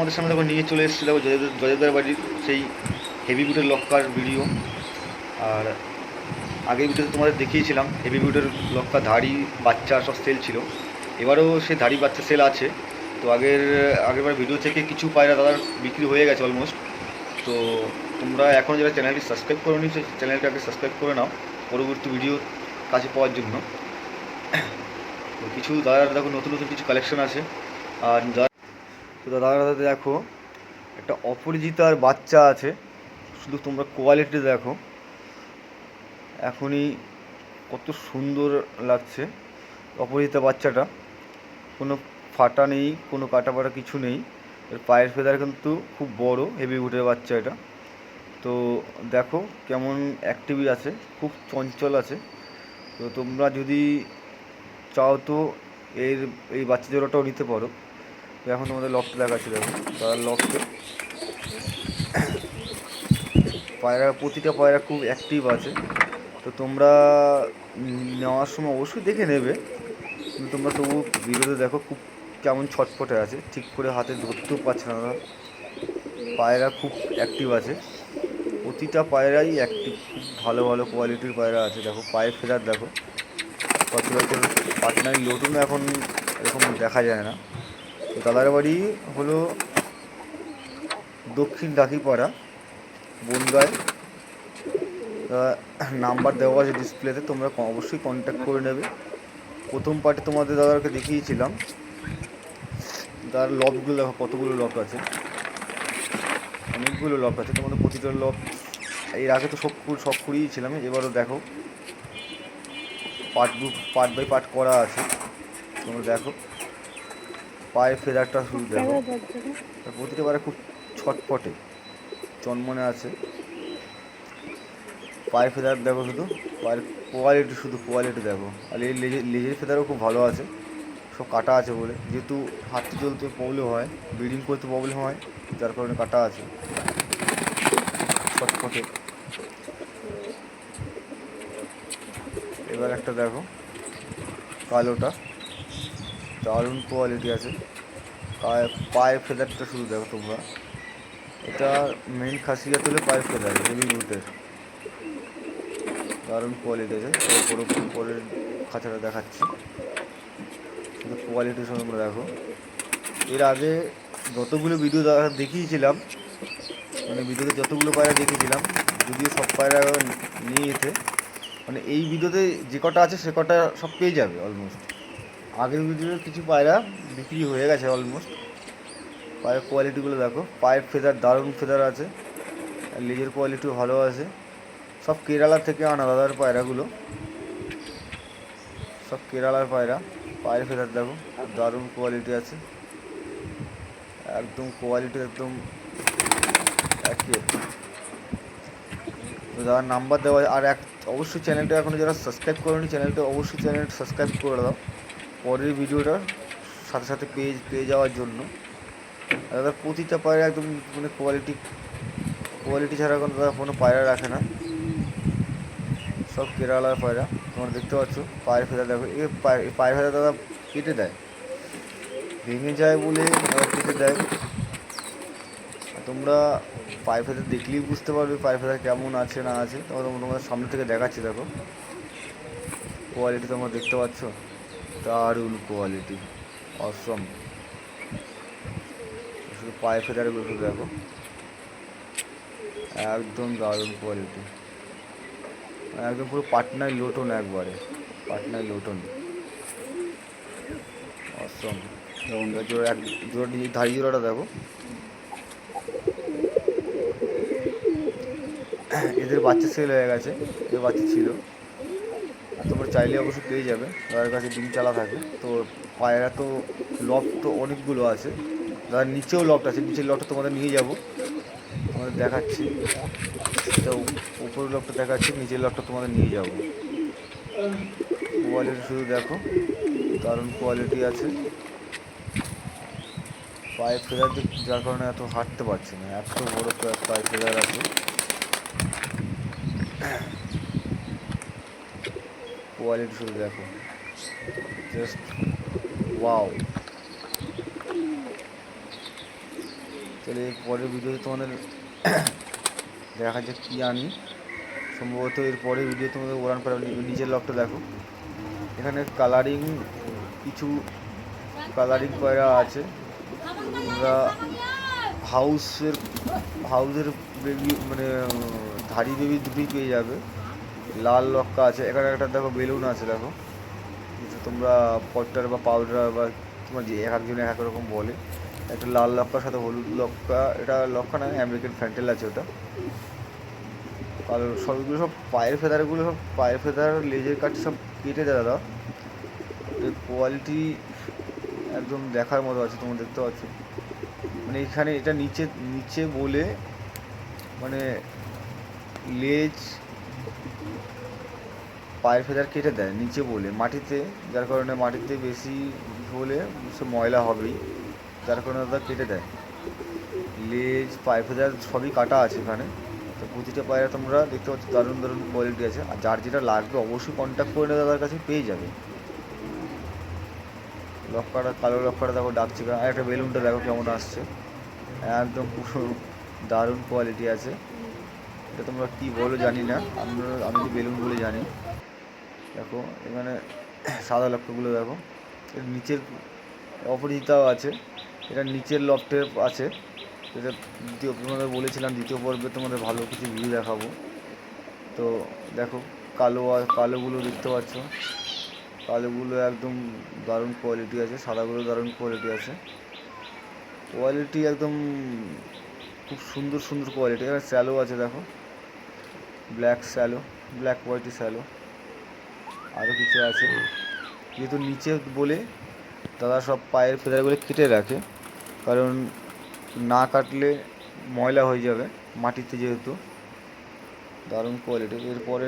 তোমাদের সামনে দেখো নিয়ে চলে এসেছি, দেখো জয়দের বাড়ির সেই হেভি বুটের লক্কার ভিডিও আর আগের ভিডিওতে তোমাদের দেখিয়েছিলাম হেভি বুটের লক্কা ধাড়ি বাচ্চা সব সেল ছিল। এবারও সেই ধাড়ি বাচ্চা সেল আছে। তো আগের, আগেরবার ভিডিও থেকে কিছু পায়রা দাদার বিক্রি হয়ে গেছে অলমোস্ট তো তোমরা এখন যারা চ্যানেলটি সাবস্ক্রাইব করে নিচ্ছ চ্যানেলটাকে সাবস্ক্রাইব করে নাও। পরবর্তী ভিডিও কাছে পাওয়ার জন্য। কিছু দাদার দেখো নতুন নতুন কিছু কালেকশন আছে। আর তো দাদার হাতে দেখো, একটা অপরিচিতার বাচ্চা আছে, শুধু তোমরা কোয়ালিটি দেখো। এখনই কত সুন্দর লাগছে অপরিচিতা বাচ্চাটা। কোনো ফাটা নেই, কোনো কাটা ফাটা কিছু নেই। এর পায়ের ফেদার কিন্তু খুব বড় হেভি উঠের বাচ্চা এটা। তো দেখো কেমন অ্যাক্টিভ আছে, খুব চঞ্চল আছে। তো তোমরা যদি চাও তো এর, এই বাচ্চা জোড়াটাও নিতে পারো। এখন তোমাদের লকটা দেখাচ্ছি দেখো তার লকটা পায়রা, প্রতিটা পায়রা খুব অ্যাক্টিভ আছে। তো তোমরা নেওয়ার সময় অবশ্যই দেখে নেবে। কিন্তু তোমরা তবু ভিডিওতে দেখো খুব কেমন ছটফটে আছে। ঠিক করে হাতে ধরতেও পারছে না। পায়রা খুব অ্যাক্টিভ আছে। প্রতিটা পায়রাই অ্যাক্টিভ খুব ভালো ভালো কোয়ালিটির পায়রা আছে। দেখো পায়ের ফেরার দেখো। সচরাচর পাটনার লটুন এখন এরকম দেখা যায় না। দাদার বাড়ি হলো দক্ষিণ ডাকিপাড়া বনগায়। নাম্বার দেওয়া আছে ডিসপ্লেতে, তোমরা অবশ্যই কন্ট্যাক্ট করে নেবে। প্রথম পার্টে তোমাদের দাদাকে দেখিয়েছিলাম। তার লবগুলো দেখো, কতগুলো লক আছে। অনেকগুলো লক আছে, তোমাদের প্রতিটা লক এর আগে তো সব সব কুড়িয়েছিলাম এবারও দেখো। পার্ট পার্ট বাই পার্ট করা আছে। তোমরা দেখো। পায়ের ফেদারটা শুরু দেখো। প্রতিটা বারে খুব ছটপটে। চনমনে আছে। পায়ে ফেদার দেখো শুধু। পায়ের কোয়ালিটি শুধু কোয়ালিটি দেখো। আর এই লেজের লেজের ফেদারও খুব ভালো আছে। সব কাটা আছে বলে। যেহেতু হাঁটতে চলতে প্রবলেম হয় ব্রিডিং করতে প্রবলেম হয় যার কারণে কাটা আছে। ছটফটে এবার একটা দেখো। কালোটা। দারুণ কোয়ালিটি আছে। পায়ে- পায়ের ফেদারটা শুধু দেখো তোমরা। এটা মেন খাসিয়াত হলো পায়ে ফেদার হেভি বুটের দারুণ কোয়ালিটি আছে। পরে পরের খাঁচাটা দেখাচ্ছি। কোয়ালিটির সঙ্গে তোমরা দেখো। এর আগে যতগুলো ভিডিও দেখা- দেখিয়েছিলাম মানে ভিডিওতে যতগুলো পায়রা দেখিয়েছিলাম যদিও সব পায়রা নিয়ে যেতে মানে এই ভিডিওতে যে কটা আছে, সে কটা সব পেয়ে যাবে অলমোস্ট আগের ভিডিওর কিছু পায়রা বিক্রি হয়ে গেছে অলমোস্ট পায়ের কোয়ালিটিগুলো দেখো। পায়ের ফেদার দারুণ ফেদার আছে। আর লেজের কোয়ালিটিও ভালো আছে। সব কেরালা থেকে আনা দাদার পায়রাগুলো। সব কেরালার পায়রা। পায়ের ফেদার দেখো। দারুণ কোয়ালিটি আছে। একদম কোয়ালিটি একদম তো দাদার নাম্বার দেওয়া। আর এক অবশ্যই চ্যানেলটা এখনও যারা সাবস্ক্রাইব করেনি চ্যানেলটা অবশ্যই চ্যানেলটা সাবস্ক্রাইব করে দাও। পরের ভিডিওটা সাথে সাথে পেয়ে পেয়ে যাওয়ার জন্য। দাদা, প্রতিটা পায়রা একদম মানে কোয়ালিটি কোয়ালিটি ছাড়া কোনো দাদা কোনো পায়রা রাখে না। সব কেরালার পায়রা, তোমরা দেখতে পাচ্ছ, পায়ের ফেদা দেখো। এ পায়ে- পায়ের ফেদা দাদা কেটে দেয়। ভেঙে যায় বলে কেটে দেয়। তোমরা পায়ের ফেদা দেখলেই বুঝতে পারবে পায়ের ফেদা কেমন আছে না আছে। তোমরা তোমাদের সামনে থেকে দেখাচ্ছি, দেখো। কোয়ালিটি তোমরা দেখতে পাচ্ছ। দারুণ কোয়ালিটি অসম শুধু পায়ে ফেদারগুলো শুধু দেখো। একদম দারুণ কোয়ালিটি একদম পুরো পাটনায় লোটন একবারে, পাটনায় লোটন। অসম জোড়া এক, জোড়া জোড়াটা দেখো। এদের বাচ্চা সেল হয়ে গেছে, এদের বাচ্চা ছিল। চাইলে অবশ্যই পেয়ে যাবে। তাদের কাছে ডিম চালা থাকে তো পায়রা তো লক তো অনেকগুলো আছে। তার নিচেও লকটা আছে। নিচের লকটা তোমাদের নিয়ে যাব। তোমাদের দেখাচ্ছি। উপরের লকটা দেখাচ্ছি, নিচের লকটা তোমাদের নিয়ে যাব। কোয়ালিটি শুধু দেখো। দারুণ কোয়ালিটি আছে। পায়ে ফেরার দিক যার কারণে এত হাঁটতে পারছি না। এত বড় পায়ে ফেরার আছে। কোয়ালিটি শুধু দেখো। জাস্ট ওয়াও তাহলে পরের ভিডিওতে তোমাদের দেখা যাক কী আনি, সম্ভবত এর পরের ভিডিও তোমাদের ওরান পারে নিজের লকটা দেখো। এখানে কালারিং কিছু কালারিং পায়রা আছে। তোমরা হাউসের হাউসের বেবি মানে ধাড়ি বেবি দুটোই পেয়ে যাবে। লাল লক্কা আছে। এখানে একটা দেখো বেলুন আছে, দেখো। তোমরা পটার বা পাউডার বা তোমার যে এক একজন এক রকম বলে, একটা লাল লক্কার সাথে হলুদ লক্কা, এটা লক্কা না, আমেরিকান ফ্যান্টেল আছে ওটা। কালো সবগুলো সব পায়ের ফেদারগুলো সব পায়ের ফেদার, লেজের কাছে সব কেটে দেয় দাদা। কোয়ালিটি একদম দেখার মতো আছে, তোমরা দেখতে পাচ্ছ। মানে এখানে এটা নিচে নিচে বলে মানে লেজ পায়ের ফেদার কেটে দেয় নিচে বলে। মাটিতে, যার কারণে মাটিতে বেশি হলে সে ময়লা হবেই, যার কারণে দাদা কেটে দেয়। লেজ, পায়ের ফেদার সবই কাটা আছে এখানে। তো প্রতিটা পায়রা তোমরা দেখতে পাচ্ছ দারুণ দারুণ কোয়ালিটি আছে। আর যার যেটা লাগবে অবশ্যই কন্ট্যাক্ট করে দাদার কাছে, পেয়ে যাবে। লক্কাটা কালো লক্কাটা দেখো, ডাকছে আর একটা বেলুনটা দেখো কেমন আসছে। একদম পুরো দারুণ কোয়ালিটি আছে। এটা তোমরা কী বলো জানি না। আমরা, আমি তো বেলুন বলে জানি। দেখো, এখানে সাদা লক্ষ্যগুলো দেখো। এর নিচের অপরিচিতাও আছে। এটা নিচের লফটের আছে। এটা দ্বিতীয় তোমাদের বলেছিলাম দ্বিতীয় পর্বে তোমাদের ভালো কিছু ভিউ দেখাবো। তো দেখো, কালো কালোগুলো দেখতে পাচ্ছ। কালোগুলো একদম দারুণ কোয়ালিটি আছে, সাদাগুলো দারুণ কোয়ালিটি আছে। কোয়ালিটি একদম খুব সুন্দর সুন্দর কোয়ালিটি এখানে স্যালো আছে, দেখো। ব্ল্যাক স্যালো ব্ল্যাক কোয়ালিটি স্যালো আরও কিছু আছে। যেহেতু নিচে বলে তারা সব পায়ের ফেদারগুলো কেটে রাখে, কারণ না কাটলে ময়লা হয়ে যাবে মাটিতে যেহেতু। দারুণ কোয়ালিটি এরপরে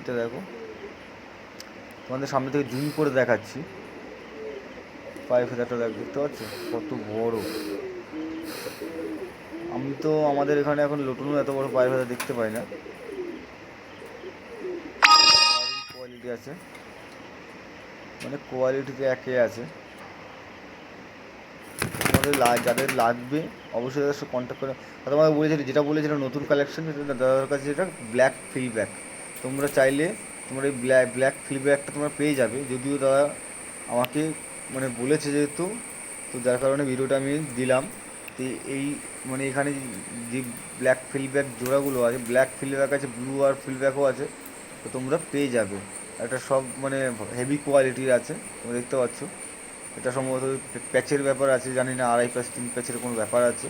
এটা দেখো, তোমাদের সামনে থেকে জুম করে দেখাচ্ছি। পায়ের ফেদারটা দেখ, দেখতে পাচ্ছ? কত বড়। আমি তো আমাদের এখানে এখন লোটনও এত বড় পায়ের ফেদার দেখতে পাই না। আছে। মানে কোয়ালিটিতে একে আছে। তোমাদের যাদের লাগবে, অবশ্যই তাদের সাথে কন্ট্যাক্ট করে তোমাকে বলেছিল যেটা বলেছিল নতুন কালেকশন সেটা দাদার কাছে যেটা ব্ল্যাক ফিডব্যাক তোমরা চাইলে তোমরা এই ব্ল্যাক ব্ল্যাক ফিডব্যাকটা তোমরা পেয়ে যাবে। যদিও দাদা আমাকে মানে বলেছে যেহেতু, তো যার কারণে ভিডিওটা আমি দিলাম। তো এই মানে এখানে যে ব্ল্যাক ফিডব্যাক জোড়াগুলো আছে ব্ল্যাক ফিডব্যাক আছে ব্লু আর ফিডব্যাকও আছে, তো তোমরা পেয়ে যাবে। একটা সব মানে হেভি কোয়ালিটির আছে তুমি দেখতে পাচ্ছ। এটা সম্ভবত প্যাচের ব্যাপার আছে, জানি না, আড়াই প্যাচ তিন প্যাচের কোনো ব্যাপার আছে।